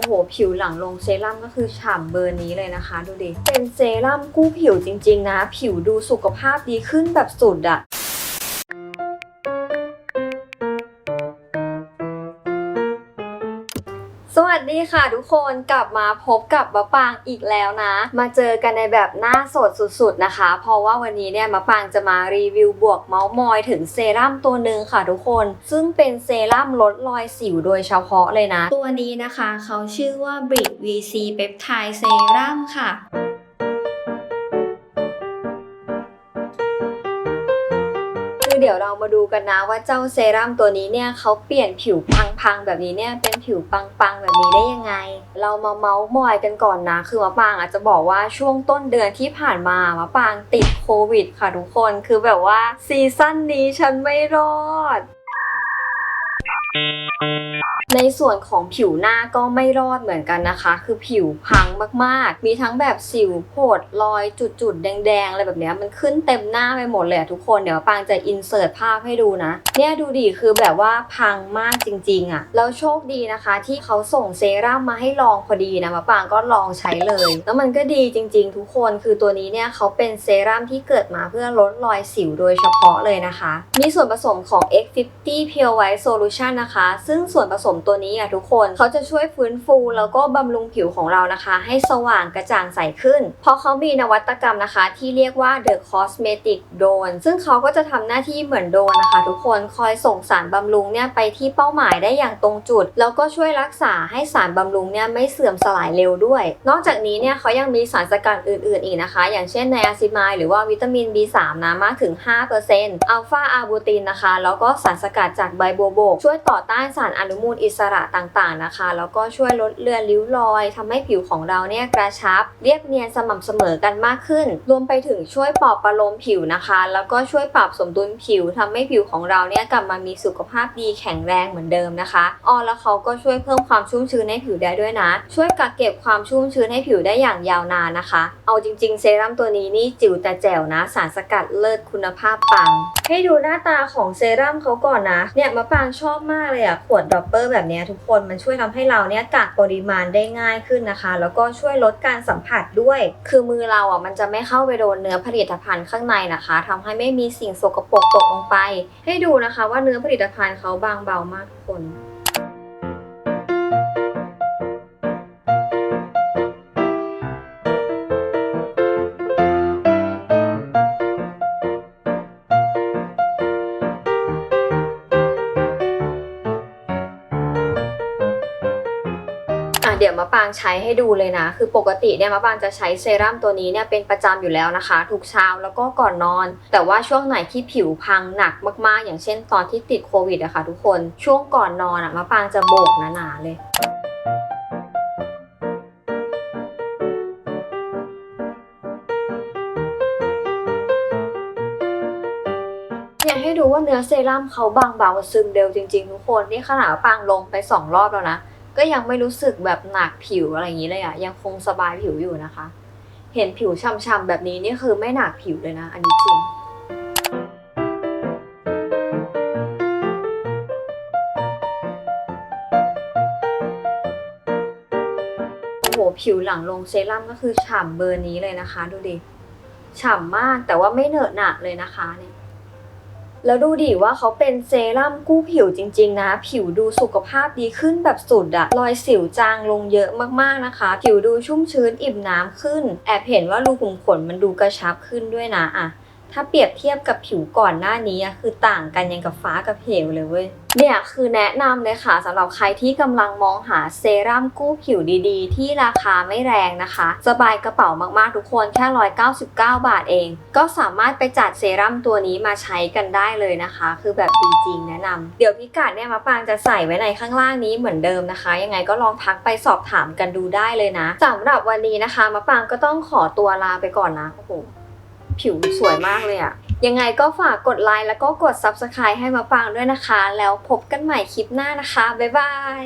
โอ้โห ผิวหลังลงเซรั่มก็คือฉ่ำเบอร์นี้เลยนะคะ ดูดิ เป็นเซรั่มกู้ผิวจริง ๆ นะ ผิวดูสุขภาพดีขึ้นแบบสุดอะ สวัสดีค่ะทุกคนกลับมาพบกับมะปางอีกแล้วนะ มาเจอกันในแบบหน้าสดสุดๆนะคะ เพราะว่าวันนี้เนี่ยมะปางจะมารีวิวบวกเมาส์มอยถึงเซรั่มตัวหนึ่งค่ะทุกคน ซึ่งเป็นเซรั่มลดรอยสิวโดยเฉพาะเลยนะ ตัวนี้นะคะเขาชื่อว่า b r i c VC Peptide Serum ค่ะ เดี๋ยวเรามาดูกันนะว่าเจ้าเซรั่มตัวนี้เนี่ยเขาเปลี่ยนผิวพังๆแบบนี้เนี่ยเป็นผิวปังๆแบบนี้ได้ยังไง เรามาเมาส์มอยกันก่อนนะ คือมะปางอาจจะบอกว่าช่วงต้นเดือนที่ผ่านมามะปางติดโควิด ค่ะทุกคนคือแบบว่าซีซั่นนี้ฉันไม่รอด ในส่วนของผิวหน้าก็ไม่รอดเหมือนกันนะคะ คือผิวพังมากๆ มีทั้งแบบสิวโผดรอยจุดๆ แดงๆ อะไรแบบนี้มันขึ้นเต็มหน้าไปหมดเลยทุกคน เดี๋ยวปางจะอินเสิร์ตภาพให้ดูนะ เนี่ยดูดิคือแบบว่าพังมากจริง ๆอะแล้วโชคดีนะคะ ที่เขาส่งเซรั่มมาให้ลองพอดีนะมะปางก็ลองใช้เลย แล้วมันก็ดีจริง ๆ ทุกคนคือตัวนี้เนี่ยเขาเป็นเซรั่มที่เกิดมาเพื่อลดรอยสิวโดยเฉพาะเลยนะคะ มีส่วนผสมของ X50 Pure White Solution นะคะ ซึ่งส่วนผสมตัวนี้อะทุกคนเขาจะช่วยฟื้นฟูแล้วก็บำรุงผิวของเรานะคะ ให้สว่างกระจ่างใสขึ้น เพราะเขามีนวัตกรรมนะคะ ที่เรียกว่า The Cosmetic Drone ซึ่งเขาก็จะทำหน้าที่เหมือนโดนนะคะ ทุกคนคอยส่งสารบำรุงเนี่ยไปที่เป้าหมายได้อย่างตรงจุด แล้วก็ช่วยรักษาให้สารบำรุงเนี่ยไม่เสื่อมสลายเร็วด้วย นอกจากนี้เนี่ยเขายังมีสารสกัดอื่นๆอีกนะคะ อย่างเช่นไนอาซิมายหรือว่าวิตามิน B3 นะมากถึง 5%อัลฟาอาร์บูตินนะคะ แล้วก็สารสกัดจากใบบัวบกช่วยต่อต้านสารอนุมูลอิสระต่างๆนะคะ แล้วก็ช่วยลดเลือนริ้วรอยทำให้ผิวของเราเนี่ยกระชับ เรียบเนียนสม่ำเสมอกันมากขึ้น รวมไปถึงช่วยปลอบประโลมผิวนะคะ แล้วก็ช่วยปรับสมดุลผิวทำให้ผิวของเราเนี่ยกลับมามีสุขภาพดีแข็งแรงเหมือนเดิมนะคะอ๋อแล้วเขาก็ช่วยเพิ่มความชุ่มชื้นให้ผิวได้ด้วยนะ ช่วยกักเก็บความชุ่มชื้นให้ผิวได้อย่างยาวนานนะคะ เอาจริง ๆ เซรั่มตัวนี้นี่จิ๋วแต่แจ๋วนะ สารสกัดเลิศคุณภาพปัง ให้ดูหน้าตาของเซรั่มเขาก่อนนะ เนี่ยมะปางชอบมากเลยอะขวดดรอปเปอร์แบบเนี้ทุกคนมันช่วยทำให้เราเนี่ยกักปริมาณได้ง่ายขึ้นนะคะ แล้วก็ช่วยลดการสัมผัสด้วย คือมือเราอะมันจะไม่เข้าไปโดนเนื้อผลิตภัณฑ์ข้างในนะคะทำให้ไม่มีสิ่งสกปรกตกลงไป ให้ดูนะคะว่าเนื้อผลิตภัณฑ์เขาบางเบามากทุกคน เดี๋ยวมะปางใช้ให้ดูเลยนะ คือปกติเนี่ยมะปางจะใช้เซรั่มตัวนี้เนี่ยเป็นประจำอยู่แล้วนะคะ ทุกเช้าแล้วก็ก่อนนอน แต่ว่าช่วงไหนที่ผิวพังหนักมากๆ อย่างเช่นตอนที่ติดโควิดอะค่ะทุกคน ช่วงก่อนนอนอะมะปางจะโบกหนาๆเลยให้ดูว่าเนื้อเซรั่มเขาบางเบาซึมเร็วจริงๆ ทุกคน นี่ขนาดปางลงไปสองรอบแล้วนะ ก็ยังไม่รู้สึกแบบหนักผิวอะไรอย่างนี้เลยอะยังคงสบายผิวอยู่นะคะ เห็นผิวช่ำๆแบบนี้นี่คือไม่หนักผิวเลยนะ อันนี้จริงโอ้โหผิวหลังลงเซรั่มก็คือฉ่ำเบอร์นี้เลยนะคะ ดูดิฉ่ำมากแต่ว่าไม่เหนอะหนะเลยนะคะเนี่ย แล้วดูดิว่าเขาเป็นเซรั่มกู้ผิวจริง ๆ นะ ผิวดูสุขภาพดีขึ้นแบบสุดอะรอยสิวจางลงเยอะมากๆนะคะ ผิวดูชุ่มชื้นอิ่มน้ำขึ้น แอบเห็นว่ารูขุมขนมันดูกระชับขึ้นด้วยนะอะ ถ้าเปรียบเทียบกับผิวก่อนหน้านี้คือต่างกันยังกับฟ้ากับเหวเลยเว้ย เนี่ยคือแนะนำเลยค่ะสำหรับใครที่กำลังมองหาเซรั่มกู้ผิวดีๆ ที่ราคาไม่แรงนะคะ สบายกระเป๋ามากๆทุกคนแค่ 199 บาทเอง ก็สามารถไปจัดเซรั่มตัวนี้มาใช้กันได้เลยนะคะ คือแบบดีจริงแนะนำเดี๋ยวพิกัดเนี่ยมะปางจะใส่ไว้ในข้างล่างนี้เหมือนเดิมนะคะ ยังไงก็ลองทักไปสอบถามกันดูได้เลยนะสำหรับวันนี้นะคะมะปางก็ต้องขอตัวลาไปก่อนนะโอ้โห ผิวสวยมากเลยอะยังไงก็ฝากกดไลค์แล้วก็กด Subscribe ให้มาฟังด้วยนะคะ แล้วพบกันใหม่คลิปหน้านะคะ บ๊ายบาย